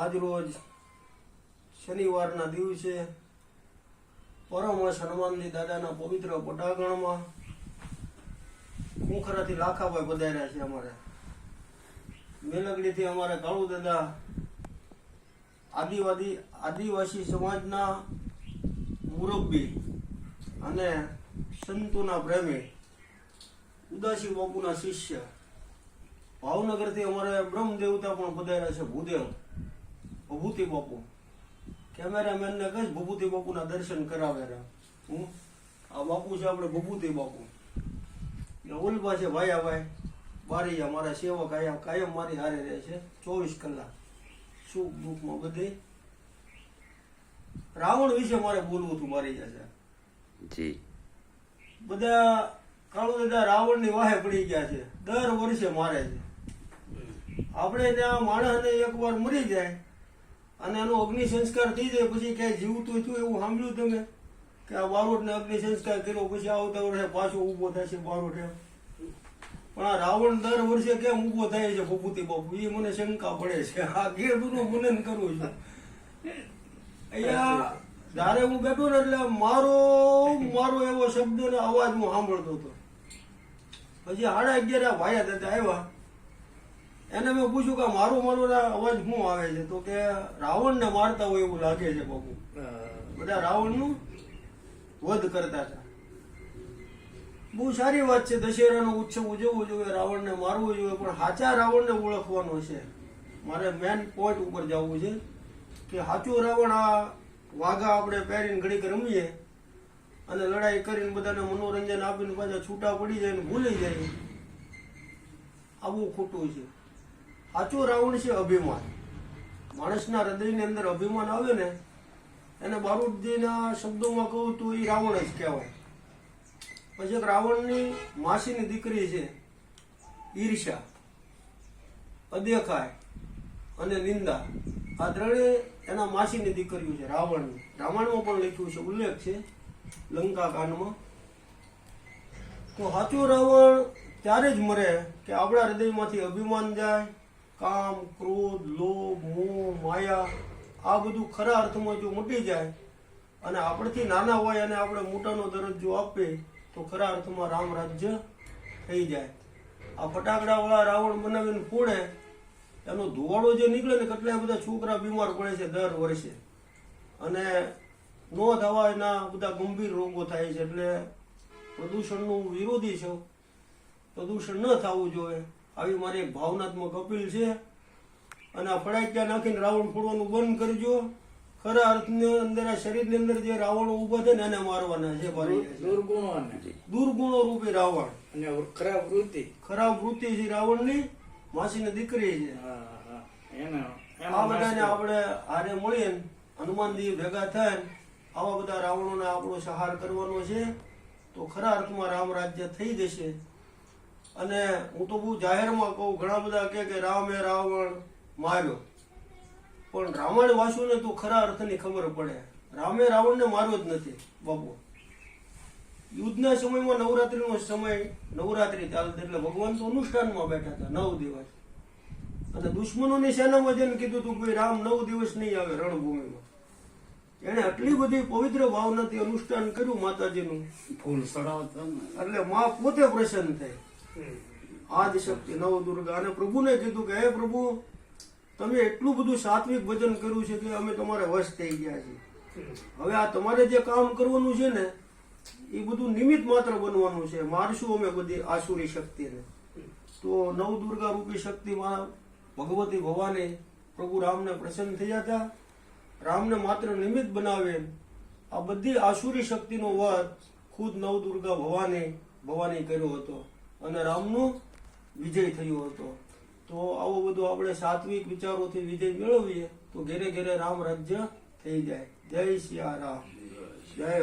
આજરોજ શનિવારના દિવસે પરમહંસ હનુમાનજી દાદાના પવિત્ર પટાગણમાં ખુંખરાથી લાખાભાઈ પધાર્યા છે અમારે. મેલગડીથી અમારે કાળુ દાદા આદિવાદી, આદિવાસી સમાજના મુરબ્બી અને સંતોના પ્રેમી, ઉદાસી બાપુના શિષ્ય. ભાવનગરથી અમારે બ્રહ્મદેવતા પણ પધાર્યા છે ભૂદેવ. ભભૂતિ બાપુ. કેમેરામેનને કહીશ ભભૂતિ બાપુના દર્શન કરાવે રે. હું? આ બાપુ છે આપણે ભભૂતિ બાપુ. ને ઓલબા છે ભાયા ભાઈ બારીયા મારા સેવક આયા કાયમ મારી હારે રહે છે. ચોવીસ કલાક. સુખ દુઃખમાં બધે? રાવણ વિશે મારે બોલવું હતું મારી જશે જી. બધા કાળુ દાદા રાવણની વાહે પડી ગયા છે. દર વર્ષે મારે છે. આપણે ત્યાં માણસને એકવાર મરી જાય અને એનો અગ્નિ સંસ્કાર થઈ જાય, પછી ક્યાંય જીવતું થયું એવું સાંભળ્યું તમે? કે આ બારોટને અગ્નિ સંસ્કાર કર્યો, પછી આવતા વર્ષે પાછો ઊભો થશે બારોટ એમ પણ આ રાવણ દર વર્ષે કેમ ઊભો થાય છે ભભૂતિ બાપુ? એ મને શંકા પડે છે. આ ગેરનું મનન કરું છું. અહીંયા જયારે હું બેઠો ને એટલે મારો મારો એવો શબ્દ ને અવાજ હું સાંભળતો હતો. પછી સાડા અગિયાર ભાયા હતા આવ્યા. એને મેં પૂછ્યું કે મારું મારું અવાજ શું આવે છે? તો કે રાવણને મારતા હોય એવું લાગે છે બાપુ. બધા રાવણનું વધ કરતા હતા. બહુ સારી વાત છે, દશેરાનો ઉત્સવ ઉજવવો જોઈએ, રાવણને મારવો જોઈએ, પણ સાચા રાવણને ઓળખવાનો છે. મારે મેન પોઈન્ટ ઉપર જવું છે કે સાચું રાવણ આ વાઘા આપણે પહેરીને ઘડીક રમીએ અને લડાઈ કરીને બધાને મનોરંજન આપીને પાછા છૂટા પડી જાય ને ભૂલી જાય. આવું ખોટું છે. સાચો રાવણ છે અભિમાન. માણસના હૃદયની અંદર અભિમાન આવે ને, એને બારૂદજીના શબ્દોમાં કહું તો એ રાવણ જ કહેવાય. પછી એક રાવણની માસીની દીકરી છે ઈર્ષા અદેખાય અને નિંદા. આ ત્રણેય એના માસીની દીકરીઓ છે, રાવણની. રામાયણમાં પણ લખ્યું છે, ઉલ્લેખ છે, લંકા કાંડમાં. તો સાચો રાવણ ત્યારે જ મરે કે આપણા હૃદયમાંથી અભિમાન જાય કામ, ક્રોધ, લોભ, મોહ, માયા, આ બધું ખરા અર્થમાં જો મટી જાય અને આપણથી નાના હોય અને આપણે મોટાનો દરજ્જો આપીએ તો ખરા અર્થમાં રામ રાજ્ય થઈ જાય. આ ફટાકડાવાળા રાવણ બનાવીને ફોડે, એનો ધુવાડો જે નીકળે ને કેટલા બધા છોકરા બીમાર પડે છે દર વર્ષે. અને નો થવા એના બધા ગંભીર રોગો થાય છે. એટલે પ્રદૂષણનું વિરોધી છું. પ્રદૂષણ ન થવું જોઈએ. આવી મારી એક ભાવનાત્મક અપીલ છે. અને આ ફડાક્યા નાખીને રાવણ ફોડવાનું બંધ કરજો. ખરા અર્થની અંદર આ શરીરની અંદર જે રાવણો ઊભા છે ને એને મારવાના છે દુર્ગુણો દુર્ગુણો રૂપી રાવણ. અને ખરાબ વૃત્તિ. ખરાબ વૃત્તિ છે રાવણની. માસીની દીકરી છે. હા, હા. એનો એનો આ બધાને આપણે હારે મળીએ ને હનુમાનજી ભેગા થાય આવા બધા રાવણોને આપણો સહાર કરવાનો છે. તો ખરા અર્થમાં રામ રાજ્ય થઈ જશે. અને હું તો બહુ જાહેરમાં કહું ઘણા બધા કહે કે રામે રાવણ માર્યો. પણ રામાયણ વાસુને તો ખરા અર્થની ખબર પડે. રામે રાવણને માર્યો જ નથી બાપુ. યુદ્ધના સમયમાં નવરાત્રીનો સમય નવરાત્રિ ચાલતી એટલે ભગવાન તો અનુષ્ઠાનમાં બેઠા હતા નવ દિવસ. અને દુશ્મનોની સેનામાં જઈને કીધું તું ભાઈ રામ નવ દિવસ નહીં આવે રણભૂમિમાં. એણે આટલી બધી પવિત્ર ભાવનાથી અનુષ્ઠાન કર્યું માતાજીનું. ફૂલ સડાવતા એટલે માં પોતે પ્રસન્ન થઈ. આદ શક્તિ નવ દુર્ગા અને પ્રભુને કીધું કે હે પ્રભુ તમે એટલું બધું સાત્વિક ભજન કર્યું છે કે અમે તમારે વશ થઈ ગયા છીએ. હવે આ તમારે જે કામ કરવાનું છે ને એ બધું નિમિત્ત માત્ર બનવાનું છે. મારશું અમે બધી આસુરી શક્તિને. તો નવ દુર્ગા રૂપી શક્તિમાં ભગવતી ભવાની પ્રભુ રામને પ્રસન્ન થયા હતા. રામને માત્ર નિમિત્ત બનાવે આ બધી આસુરી શક્તિનો વધ ખુદ નવ દુર્ગા ભવાને ભવાની કર્યો હતો. અને રામનો વિજય થયો હતો. તો આવો બધું આપણે સાત્વિક વિચારોથી વિજય મેળવીએ તો ઘેરે ઘેરે રામ રાજ્ય થઈ જાય. જય સિયા રામ. જય